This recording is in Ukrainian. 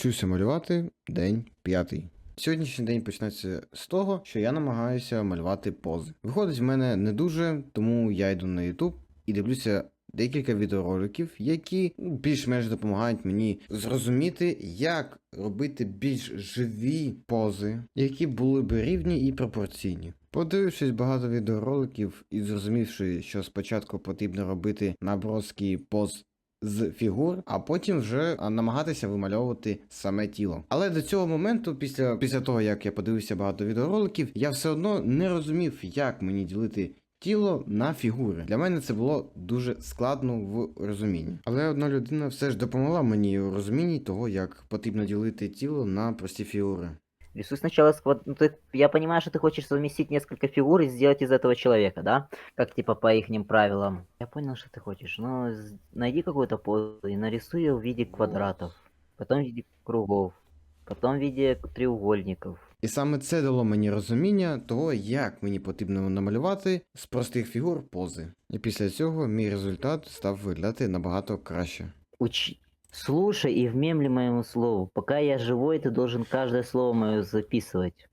Вчуся малювати день п'ятий. Сьогоднішній день почнеться з того, що я намагаюся малювати пози. Виходить в мене не дуже, тому я йду на YouTube і дивлюся декілька відеороликів, які ну, більш-менш допомагають мені зрозуміти, як робити більш живі пози, які були б рівні і пропорційні. Подивившись багато відеороликів і зрозумівши, що спочатку потрібно робити наброски поз з фігур, а потім вже намагатися вимальовувати саме тіло. Але до цього моменту, після, після того як я подивився багато відеороликів, я все одно не розумів, як мені ділити. Тіло на фігури. Для мене це було дуже складно в розумінні. Але одна людина все ж допомогла мені у розумінні того, як потрібно ділити тіло на прості фігури. Рисуй сначала сквад... ну, ты... Я понимаю, что ты хочешь совместить несколько фигур и сделать из этого человека, да? Как типа по ихним правилам. Я понял, что ты хочешь. Но с- найди какую-то позу и нарисуй ее в виде квадратов. Потом в виде кругов. Потом в виде треугольников. І саме це дало мені розуміння того, як мені потрібно намалювати з простих фігур пози. І після цього мій результат став виглядати набагато краще. Учи... Слушай и вмемли моему слову. Пока я живой, ты должен каждое слово мое записывать.